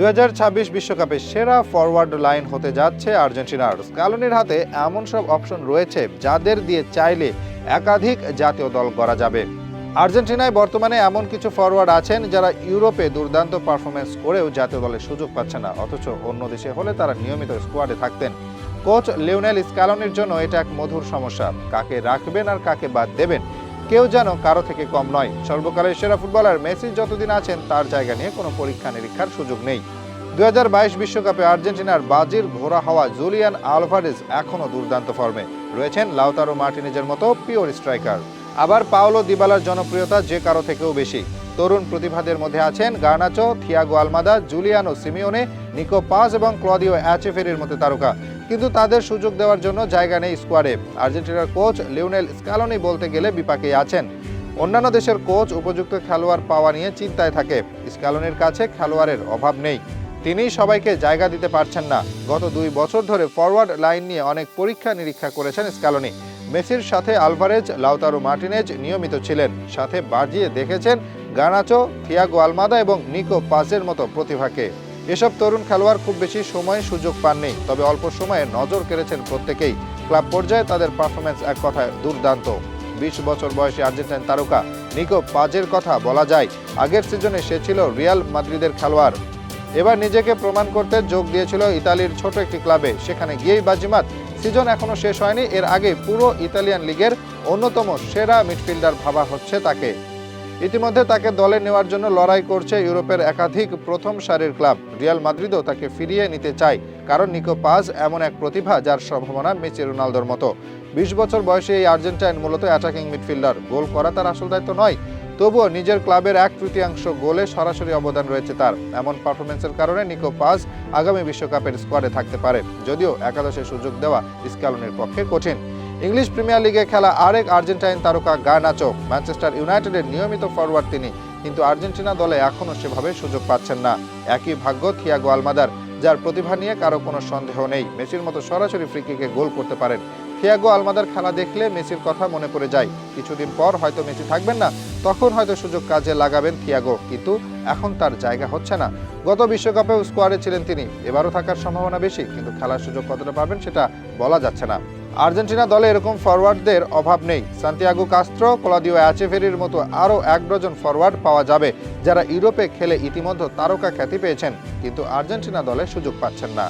দু বিশ্বকাপে সেরা ফরওয়ার্ড লাইন হতে যাচ্ছে আর্জেন্টিনার স্কালোনির হাতে এমন সব অপশন রয়েছে যাদের দিয়ে চাইলে একাধিক জাতীয় দল গড়া যাবে। আর্জেন্টিনায় বর্তমানে এমন কিছু ফরওয়ার্ড আছেন যারা ইউরোপে দুর্দান্ত পারফরমেন্স করেও জাতীয় দলে সুযোগ পাচ্ছে না, অথচ অন্য দেশে হলে তারা নিয়মিত স্কোয়াডে থাকতেন। কোচ লিওনেল স্কালনির জন্য এটা এক মধুর সমস্যা, কাকে রাখবেন আর কাকে বাদ দেবেন। কেউ যেন কারও থেকে কম নয়। সর্বকালের সেরা ফুটবলার মেসি যতদিন আছেন, তার জায়গা নিয়ে কোনো পরীক্ষা নিরীক্ষার সুযোগ নেই। দু বিশ্বকাপে আর্জেন্টিনার বাজির ঘোরা হওয়া জুলিয়ান আলভারেজ এখনও দুর্দান্ত ফর্মে। রয়েছেন লাউতারো মার্টিনেজের মতো পিওর স্ট্রাইকার। আবার পাওলো দিবালার জনপ্রিয়তা যে কারও থেকেও বেশি। তরুণ প্রতিভাদের মধ্যে আছেন Garnacho, Thiago Almada, Giuliano Simeone, Nico Paz এবং ক্লদিও অ্যাচেফেরির মতো তারকা। কিন্তু তাদের সুযোগ দেওয়ার জন্য জায়গা নেই স্কোয়াডে। আর্জেন্টিনার কোচ লিওনেল স্কালোনি বলতে গেলে বিপাকেই আছেন। অন্যান্য দেশের কোচ উপযুক্ত খেলোয়াড় পাওয়া নিয়ে চিন্তায় থাকে। স্কালোনির কাছে খেলোয়াড়ের অভাব নেই। তিনি সবাইকে জায়গা দিতে পারছেন না। গত দুই বছর ধরে ফরওয়ার্ড লাইন নিয়ে অনেক পরীক্ষা নিরীক্ষা করেছেন স্কালোনি। মেসির সাথে আলভারেজ, লাউতারো মার্টিনেজ নিয়মিত ছিলেন। সাথে বাজিয়ে দেখেছেন গানাচো, থিয়াগো আলমাদা এবং নিকো পাজের মতো প্রতিভাকে। এসব তরুণ খেলোয়াড় খুব বেশি সময় সুযোগ পাননি, তবে অল্প সময়ে নজর কেড়েছেন প্রত্যেকেই। ক্লাব পর্যায়ে তাদের পারফরমেন্স এক কথায় দুর্দান্ত। বিশ বছর বয়সী আর্জেন্টাইন তারকা নিকো পাজের কথা বলা যায়, আগের সিজনে সে ছিল রিয়াল মাদ্রিদের খেলোয়াড়। এবার নিজেকে প্রমাণ করতে যোগ দিয়েছিল ইতালির ছোট একটি ক্লাবে, সেখানে গিয়েই বাজিমাত সিজন এখনও শেষ হয়নি। এর আগে পুরো ইতালিয়ান লিগের অন্যতম সেরা মিডফিল্ডার ভাবা হচ্ছে তাকে। ইতিমধ্যে তাকে দলে নেওয়ার জন্য লড়াই করছে ইউরোপের একাধিক প্রথম সারির ক্লাব। রিয়াল মাদ্রিদও তাকে ফিরিয়ে নিতে চায়, কারণ নিকো পাজ এমন এক প্রতিভা যার সম্ভাবনা মেসি রোনালদোর মতো। বিশ বছর বয়সে এই আর্জেন্টাইন মূলত অ্যাটাকিং মিডফিল্ডার গোল করা তার আসল দায়িত্ব নয় তবুও নিজের ক্লাবের এক তৃতীয়াংশ গোলে সরাসরি অবদান রয়েছে তার। এমন পারফরমেন্সের কারণে নিকো পাজ আগামী বিশ্বকাপের স্কোয়াডে থাকতে পারে, যদিও একাদশে সুযোগ দেওয়া স্ক্যালনের পক্ষে কঠিন। ইংলিশ প্রিমিয়ার লিগে খেলা আরেক আর্জেন্টাইন তারকা গার্নাচো। ম্যানচেস্টার ইউনাইটেডের নিয়মিত ফরওয়ার্ড তিনি, কিন্তু আর্জেন্টিনা দলে এখনও সেভাবে সুযোগ পাচ্ছেন না। একই ভাগ্য থিয়াগো আলমাদার, যার প্রতিভা নিয়ে কারও কোনো সন্দেহ নেই। মেসির মতো সরাসরি ফ্রিকিকে গোল করতে পারেন। থিয়াগো আলমাদার খেলা দেখলে মেসির কথা মনে পড়ে যায়। কিছুদিন পর হয়তো মেসি থাকবেন না, তখন হয়তো সুযোগ কাজে লাগাবেন থিয়াগো কিন্তু এখন তার জায়গা হচ্ছে না। গত বিশ্বকাপেও স্কোয়াডে ছিলেন তিনি, এবারও থাকার সম্ভাবনা বেশি, কিন্তু খেলার সুযোগ কতটা পাবেন সেটা বলা যাচ্ছে না। আর্জেন্টিনা দলে এরকম ফরওয়ার্ডদের অভাব নেই। সান্তিয়াগো কাস্ত্রো, ক্লদিও অ্যাচেভেরির মতো আরও এক ডজন ফরওয়ার্ড পাওয়া যাবে, যারা ইউরোপে খেলে ইতিমধ্যে তারকা খ্যাতি পেয়েছেন, কিন্তু আর্জেন্টিনা দলে সুযোগ পাচ্ছেন না।